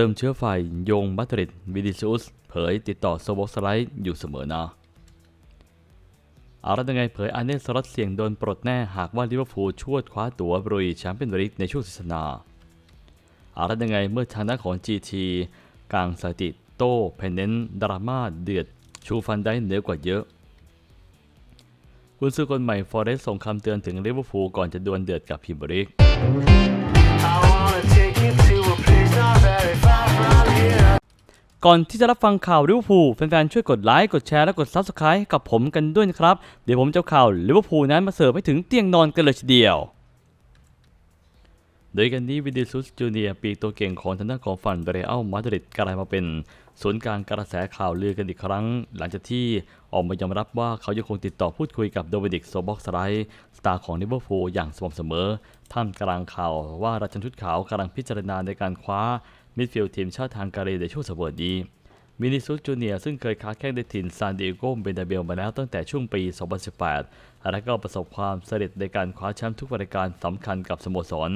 เติมเชื้อไฟโยงมาดริดวิดิซูสเผยติดต่อโซโบสไลด์อยู่เสมอนะอาละยังไงเผยอาร์เนสล็อตเสี่ยงโดนปลดแน่หากว่าลิเวอร์พูลชวดคว้าตั๋วบรุยแชมเปี้ยนลีกในช่วงศาสนาอาละยังไงเมื่อทางด้านของ GT กลางสถิติโต้เพนเนนดราม่าเดือด ชูฟันได้เหนือกว่าเยอะ คุณซื้อคนใหม่ฟอเรสส่งคำเตือนถึงลิเวอร์พูลก่อนจะดวลเดือดกับพิมบริก ก่อนที่จะรับฟังข่าวลิเวอร์พูลแฟนๆ ช่วยกดไลค์ กดแชร์ และกด Subscribe กับผมกันด้วยนะครับ เดี๋ยวผมจะเอาข่าวลิเวอร์พูลนั้นมาเสิร์ฟให้ถึงเตียงนอนกันเลยทีเดียว โดยกันนี้วิดิซุสจูเนียปีกตัวเก่งของทางด้านของฝั่งเรอัลมาดริดกลายมาเป็นศูนย์กลางกระแสข่าวลือกันอีกครั้ง หลังจากที่ออกมายอมรับว่าเขายังคงติดต่อพูดคุยกับโดมินิกโซบ็อกสไลด์สตาร์ของลิเวอร์พูลอย่างสม่ำเสมอ ท่ามกลางข่าวว่าราชันชุดขาวกำลังพิจารณาในการคว้า มิดฟิลด์ทีมชาติทางการีในช่วงสัปดาห์นี้วินิซุสจูเนียร์ซึ่งเคยค้าแข่งในถิ่นซานดิเอโกเบนาเบลมาแล้วตั้งแต่ช่วงปี 2018 และก็ประสบความสำเร็จในการคว้าแชมป์ทุกรายการสำคัญกับสโมสร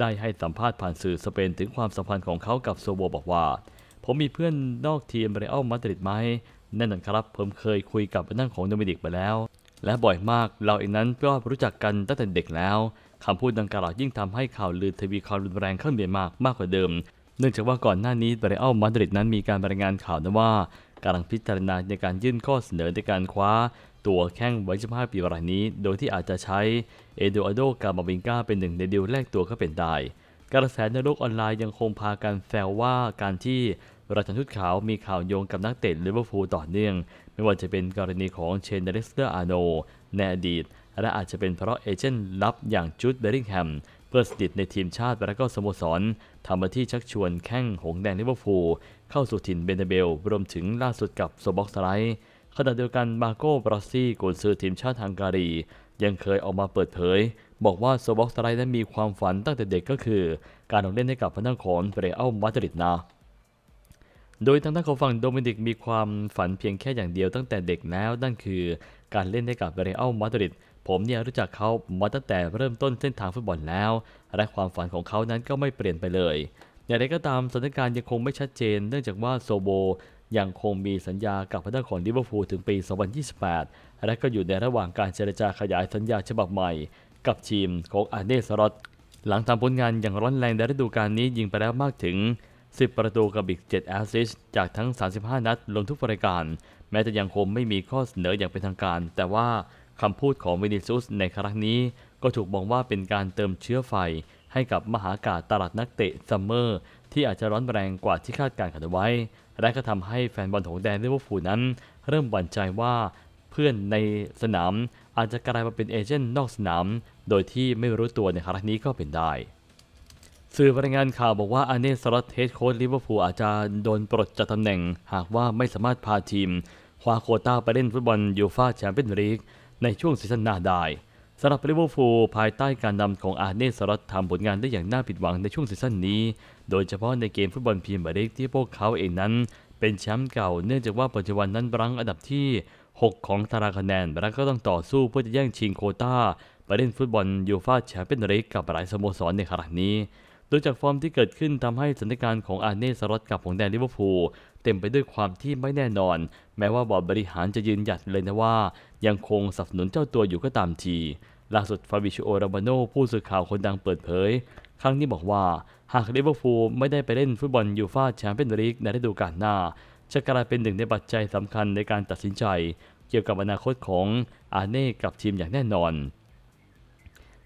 ได้ให้สัมภาษณ์ผ่านสื่อสเปนถึงความสัมพันธ์ของเขากับโซโบบอกว่า ผมมีเพื่อนนอกทีมเรอัลมาดริดไหมแน่นอนครับ ผมเคยคุยกับนั่งของโดมินิกไปแล้ว และบ่อยมากเราเองนั้นก็รู้จักกันตั้งแต่เด็กแล้วคำพูดดังกล่าวยิ่งทำให้ข่าวลือทวีความรุนแรงขึ้นเบียมากมากกว่าเดิม เนื่องจากว่าก่อนหน้านี้เรอัลมาดริดนั้นมีการรายงานข่าวนะว่ากำลังพิจารณาในการยื่นข้อเสนอในการคว้า ตัวแข้งวัย25ปีรายนี้ โดยที่อาจจะใช้เอโดอาโดกาบาบิงกาเป็นหนึ่งในดีลแรกตัวก็เป็นได้กระแสในโลกออนไลน์ยังคงพากันแซวว่าการที่ราชันทุตขาวมีข่าวโยงกับนักเตะลิเวอร์พูลต่อเนื่อง ไม่ว่าจะเป็นกรณีของเชนเดลสเตอร์อาโนในอดีต และอาจจะเป็นเพราะเอเจนต์ลับอย่างจูดเบริงแฮม เพื่อสนิทในทีมชาติและก็สโมสรทำมาที่ชักชวนแข้งหงแดงลิเวอร์พูลเข้าสู่ถิ่นเบนเดเบล รวมถึงล่าสุดกับโซบ็อกสไลด์ขณะเดียวกันมาโก้บรอสซี่กุนซือทีมชาติฮังการี ยังเคยออกมาเปิดเผย บอกว่าโซบ็อกสไลด์นั้นมีความฝันตั้งแต่เด็กก็คือ การลงเล่นให้กับพนักของเรอัลมาดริดนะโดยทางด้านของฝั่งโดมินิกมีความฝันเพียงแค่อย่างเดียวตั้งแต่เด็กแล้วนั่นคือ การเล่นให้กับเรอัลมาดริด ผมเนี่ยรู้จักเขามาตั้งแต่เริ่มต้นเส้นทางฟุตบอลแล้ว และความฝันของเขานั้นก็ไม่เปลี่ยนไปเลย อย่างไรก็ตามสถานการณ์ยังคงไม่ชัดเจน เนื่องจากว่าโซโบยังคงมีสัญญากับพนักของลิเวอร์พูลถึงปี 2028 และก็อยู่ในระหว่างการเจรจาขยายสัญญาฉบับใหม่ กับทีมของอาเนสรอตหลังทำผลงานอย่างร้อนแรงในฤดูกาลนี้ยิงไปแล้วมากถึง 10 ประตูกับอีก 7 แอสซิสจากทั้ง 35 นัดรวมทุกรายการ แม้จะยังคงไม่มีข้อเสนออย่างเป็นทางการ แต่ว่า คำพูดของวินิซุสในครั้งนี้ก็ถูกมองว่าเป็นการเติมเชื้อไฟ ให้กับมหากาตตลาดนักเตะซัมเมอร์ที่อาจจะร้อนแรงกว่าที่คาดการณ์กันไว้ และก็ทำให้แฟนบอลของแดนลิเวอร์พูลนั้น เริ่มหวั่นใจว่าเพื่อนในสนามอาจจะกลายมาเป็นเอเจนต์นอกสนาม โดยที่ไม่รู้ตัวในครั้งนี้ก็เป็นได้สื่อรายงานข่าวบอกว่าอาร์เนสลอตเฮดโค้ชลิเวอร์พูลอาจจะโดนปลดจากตำแหน่ง หากว่าไม่สามารถพาทีมคว้าโควต้าไปเล่นฟุตบอลยูฟาแชมเปี้ยนลีก ในช่วงซีซั่นหน้าได้สำหรับลิเวอร์พูลภายใต้การนำของอาร์เนสลอตทำผลงานได้อย่างน่าผิดหวังในช่วงซีซั่นนี้ โดยเฉพาะในเกมฟุตบอลพรีเมียร์ลีกที่พวกเขาเองนั้น เป็นแชมป์เก่าเนื่องจากว่าปัจจุบันนั้นรั้งอันดับที่ 6 ของตารางคะแนน และก็ต้องต่อสู้เพื่อจะแย่งชิงโคต้าไปเล่นฟุตบอลยูฟาแชมเปี้ยนลีกกับหลายสโมสรในขณะนี้ โดยจากฟอร์มที่เกิดขึ้นทำให้สถานการณ์ของอาร์เน่สล็อตกับของแดนลิเวอร์พูล เต็มไปด้วยความที่ไม่แน่นอน แม้ว่าบอร์ดบริหารจะยืนหยัดเลยนะว่า ยังคงสนับสนุนเจ้าตัวอยู่ก็ตามที ล่าสุดฟาบิชิโอราบาโนผู้สื่อข่าวคนดังเปิดเผย ครั้งนี้บอกว่า หากลิเวอร์พูลไม่ได้ไปเล่นฟุตบอลยูฟาแชมเปี้ยนลีกในฤดูกาลหน้า จะกลายเป็นหนึ่งในปัจจัยสำคัญในการตัดสินใจ เกี่ยวกับอนาคตของอาเน่กับทีมอย่างแน่นอน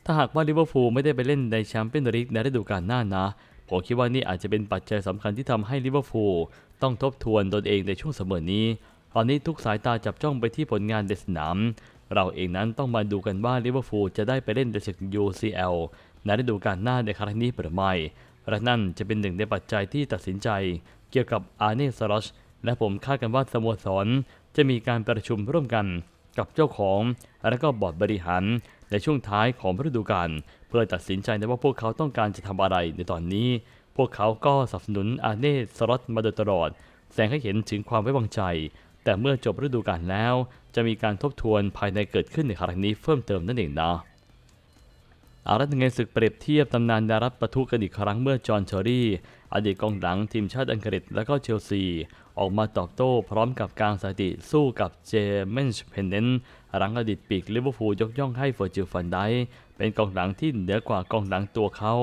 ถ้าหากว่าลิเวอร์พูลไม่ได้ไปเล่นในแชมเปี้ยนลีกในฤดูกาลหน้านะ ผมคิดว่านี่อาจจะเป็นปัจจัยสำคัญที่ทำให้ลิเวอร์พูลต้องทบทวนตนเองในช่วงเสมอนี้ ตอนนี้ทุกสายตาจับจ้องไปที่ผลงานในสนาม เราเองนั้นต้องมาดูกันว่าลิเวอร์พูลจะได้ไปเล่นในศึก UCL ในฤดูกาลหน้าในครั้งนี้หรือไม่และนั่นจะเป็นหนึ่งในปัจจัยที่ตัดสินใจ เกี่ยวกับอาร์เน่สลอชและผมคาดกันว่าสโมสรจะมีการประชุมร่วมกันกับเจ้าของ และก็บอร์ดบริหาร ในช่วงท้ายของฤดูกาลเพื่อตัดสินใจในว่าพวกเขาต้องการจะทำอะไรในตอนนี้ พวกเขาก็สนับสนุนอาเน่สลอตมาโดยตลอด แสดงให้เห็นถึงความไว้วางใจ แต่เมื่อจบฤดูกาลแล้ว จะมีการทบทวนภายในเกิดขึ้นในครั้งนี้เพิ่มเติมนั่นเองนะ อารัตเงศึกเปรียบเทียบตำนานดารับประทุกันอีกครั้งเมื่อจอห์นเชอรี่อดีตกองหลังทีมชาติอังกฤษและก็เชลซี ออกมาตอบโต้พร้อมกับการสถิติสู้กับเจเมนส์เพนเดนหลังอดีตปีกลิเวอร์พูลยกย่องให้เฟอร์จิลฟันไดเป็นกองหลังที่เหนือกว่ากองหลังตัวเขา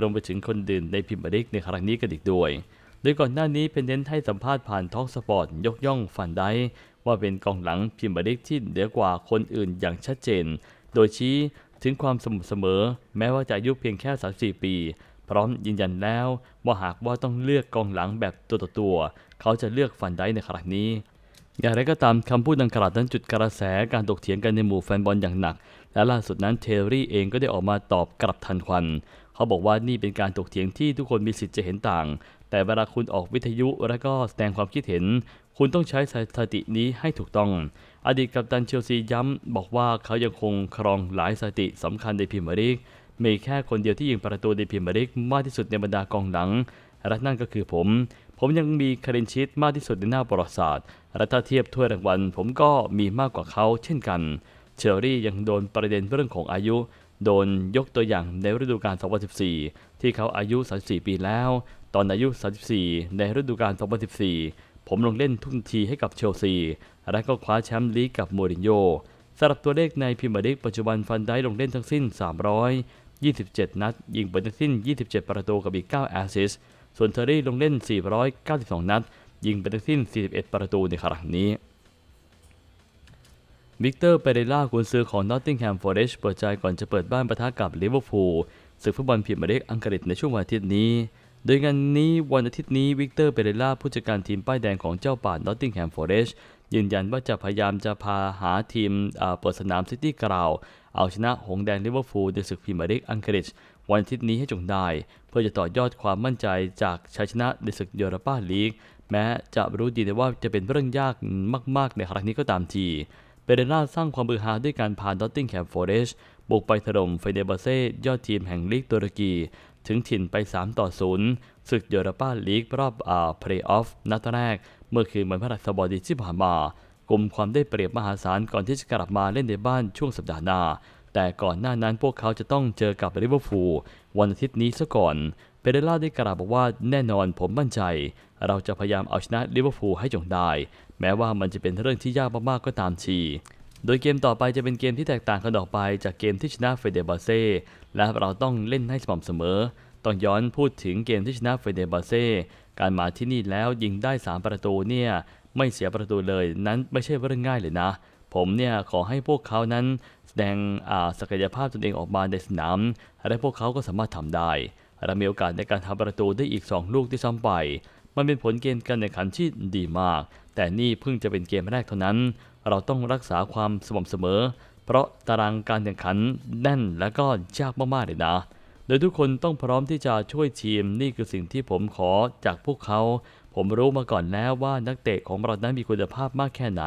รวมไปถึงคนดื่นในพรีเมียร์ลีกในครั้งนี้กันอีกด้วย โดยก่อนหน้านี้เพนเดนให้สัมภาษณ์ผ่านทอกสปอร์ตยกย่องฟันไดว่าเป็นกองหลังพรีเมียร์ลีกที่เหนือกว่าคนอื่นอย่างชัดเจน โดยชี้ ถึงความสม่ำเสมอ แม้ว่าจะอายุเพียงแค่ 34 ปี พร้อมยืนยันแล้วว่าหากว่าต้องเลือกกองหลังแบบตัวต่อตัว เขาจะเลือกฟันไดค์ในครั้งนี้ อย่างไรก็ตามคำพูดดังกล่าวนั้นจุดกระแสการตกเถียงกันในหมู่แฟนบอลอย่างหนัก และล่าสุดนั้นเทอรี่เองก็ได้ออกมาตอบกลับทันควัน เขาบอกว่านี่เป็นการตกเถียงที่ทุกคนมีสิทธิ์จะเห็นต่าง แต่เวลาคุณออกวิทยุและก็แสดงความคิดเห็น คุณต้องใช้สถิตินี้ให้ถูกต้อง อดีตกัปตันเชลซีย้ำบอกว่าเขายังคงครองหลายสถิติสำคัญในพรีเมียร์ลีกมีแค่คนเดียวที่ยิงประตูในพรีเมียร์ลีกมากที่สุดในบรรดากองหลังและนั่นก็คือผม ผมยังมีคารินชิตมากที่สุดในหน้าประวัติศาสตร์และถ้าเทียบถ้วยรางวัลผมก็มีมากกว่าเขาเช่นกัน เชอรี่ยังโดนประเด็นเรื่องของอายุ โดนยกตัวอย่างในฤดูกาล 2014 ที่เขาอายุ 34 ปีแล้ว ตอนอายุ 34 ในฤดูกาล 2014 ผมลงเล่นทุกทีให้กับเชลซี และก็คว้าแชมป์ลีกกับโมรินโญ่สำหรับตัวเลขในพรีเมียร์ลีกปัจจุบันฟันได้ลงเล่นทั้งสิ้น 327 นัด ยิงไปทั้งสิ้น 27 ประตูกับอีก 9 แอสซิสส่วนเทอร์รี่ลงเล่น 492 นัด ยิงไปทั้งสิ้น 41 ประตูในครั้งนี้วิกเตอร์เปเรล่ากุนซือของนอตติงแฮมฟอร์เรสเปิดใจก่อนจะเปิดบ้านปะทะกับลิเวอร์พูลศึกฟุตบอลพรีเมียร์ลีกอังกฤษในช่วงวันอาทิตย์นี้ โดยงานนี้วันอาทิตย์นี้วิกเตอร์เปเรล่าผู้จัดการทีมป้ายแดงของเจ้าป่านอตติงแฮมฟอร์เรสยืนยันว่าจะพยายามจะพาหาทีมเออเปิดสนามซิตี้กราวเอาชนะหงแดงลิเวอร์พูลในศึกพรีเมียร์ลีกอังกฤษวันอาทิตย์นี้ให้จงได้ เพื่อจะต่อยอดความมั่นใจจากชัยชนะในศึกยูโรปาลีก แม้จะรู้ดีแต่ว่าจะเป็นเรื่องยากมาก ๆ ในครั้งนี้ก็ตามทีเปเรล่าสร้างความบือฮาด้วยการพาดอตติงแคมฟอร์เรสบุกไปถล่มเฟเนบาเซ่ยอดทีมแห่งลีกตุรกี ถึงถิ่นไป 3 ต่อ 0 ศึกยูโรปาลีกรอบอาเพลย์ออฟนัดแรก เมื่อคืนวันพฤหัสบดีที่ผ่านมา กลุ่มความได้เปรียบมหาศาลก่อนที่จะกลับมาเล่นในบ้านช่วงสัปดาห์หน้า แต่ก่อนหน้านั้นพวกเขาจะต้องเจอกับลิเวอร์พูลวันอาทิตย์นี้ซะก่อนเปเรล่าได้กล่าวบอกว่าแน่นอนผมมั่นใจ เราจะพยายามเอาชนะลิเวอร์พูลให้จงได้ แม้ว่ามันจะเป็นเรื่องที่ยากมากๆก็ตามทีโดยเกมต่อไปจะเป็นเกมที่แตกต่างกันออกไปจากเกมที่ชนะเฟเดบาเซ่ และเราต้องเล่นให้สม่ำเสมอ ต้องย้อนพูดถึงเกมที่ชนะเฟเดบาเซ่การมาที่นี่แล้วยิงได้ 3 ประตูเนี่ยไม่เสียประตูเลยนั้นไม่ใช่เรื่องง่ายเลยนะ ผมเนี่ยขอให้พวกเขานั้นแสดงอ่าศักยภาพตนเองออกมาในสนามและพวกเขาก็สามารถทำได้เรามีโอกาสในการทำประตูได้อีก 2 ลูกที่ซ้ำไป มันเป็นผลเกมการแข่งขันที่ดีมาก แต่นี่เพิ่งจะเป็นเกมแรกเท่านั้น เราต้องรักษาความสม่ำเสมอ ราะตารางการแข่งขันแน่นและก็ยากมากๆเลยนะ โดยทุกคนต้องพร้อมที่จะช่วยทีมนี่คือสิ่งที่ผมขอจากพวกเขา ผมรู้มาก่อนแล้วว่านักเตะของเรานั้นมีคุณภาพมากแค่ไหน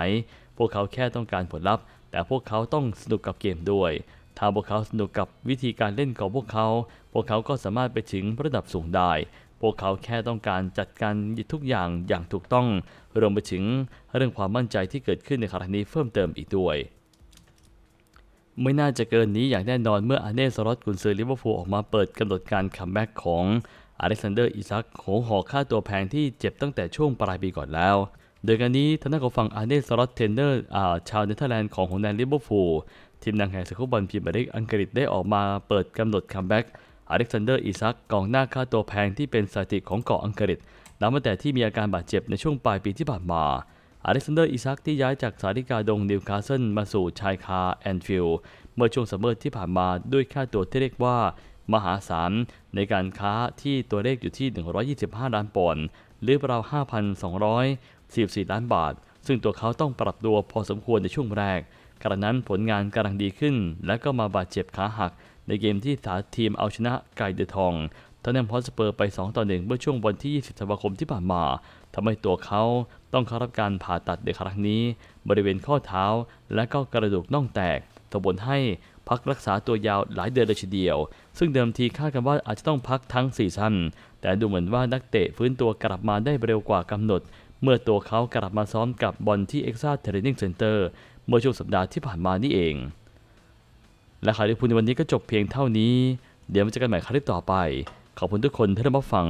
พวกเขาแค่ต้องการผลลัพธ์ แต่พวกเขาต้องสนุกกับเกมด้วย ถ้าพวกเขาสนุกกับวิธีการเล่นของพวกเขา พวกเขาก็สามารถไปถึงระดับสูงได้พวกเขาแค่ต้องการจัดการทุกอย่างอย่างถูกต้อง รวมไปถึงเรื่องความมั่นใจที่เกิดขึ้นในครั้งนี้เพิ่มเติมอีกด้วย ไม่น่าจะเกินนี้อย่างแน่นอนเมื่ออาเน่สล็อตกุนซือลิเวอร์พูลออกมาเปิดกำหนดการคัมแบ็กของอเล็กซานเดอร์อิซักโหหอค่าตัวแพงที่เจ็บตั้งแต่ช่วงปลายปีก่อนแล้ว โดยการนี้ทางด้านของฝั่งอาเน่สล็อตเทนเนอร์ชาวเนเธอร์แลนด์ของหงแดงลิเวอร์พูลทีมนางแห่งสกุบอลพรีเมียร์ลีกอังกฤษได้ออกมาเปิดกำหนดคัมแบ็กอเล็กซานเดอร์อิซักกองหน้าค่าตัวแพงที่เป็นสถิติของเกาะอังกฤษนับตั้งแต่ที่มีอาการบาดเจ็บในช่วงปลายปีที่ผ่านมา อเล็กซานเดอร์อิซักที่ย้ายจากสาริกาดงนิวคาสเซิลมาสู่ชายคาแอนฟิลด์เมื่อช่วงซัมเมอร์ที่ผ่านมาด้วยค่าตัวที่เรียกว่ามหาศาลในการค้าที่ตัวเลขอยู่ที่ 125 ล้านปอนด์หรือราว 5,244 ล้านบาท ซึ่งตัวเขาต้องปรับตัวพอสมควรในช่วงแรก กระนั้นผลงานกำลังดีขึ้น และก็มาบาดเจ็บขาหัก ในเกมที่สาทีมเอาชนะไกเดอทองทอนแนมพอสเปอร์ไป 2 ต่อ 1 เมื่อช่วงวันที่ 20 ธันวาคมที่ผ่านมา ทำให้ตัวเขาต้องเข้ารับการผ่าตัดในครั้งนี้ บริเวณข้อเท้าและก็กระดูกน่องแตกส่งผลให้พักรักษาตัวยาวหลายเดือนเลยทีเดียว ซึ่งเดิมทีคาดกันว่าอาจจะต้องพักทั้งซีซั่นแต่ดูเหมือนว่านักเตะฟื้นตัวกลับมาได้เร็วกว่ากำหนด เมื่อตัวเขากลับมาซ้อมกับบอลที่เอ็กซ่าเทรนนิ่งเซ็นเตอร์เมื่อช่วงสัปดาห์ที่ผ่านมานี่เอง และข่าวลิเวอร์พูลในวันนี้ก็จบเพียงเท่านี้ เดี๋ยวมาเจอกันใหม่ครั้งต่อไป ขอบคุณทุกคนที่ได้มาฟัง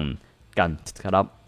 กันครับ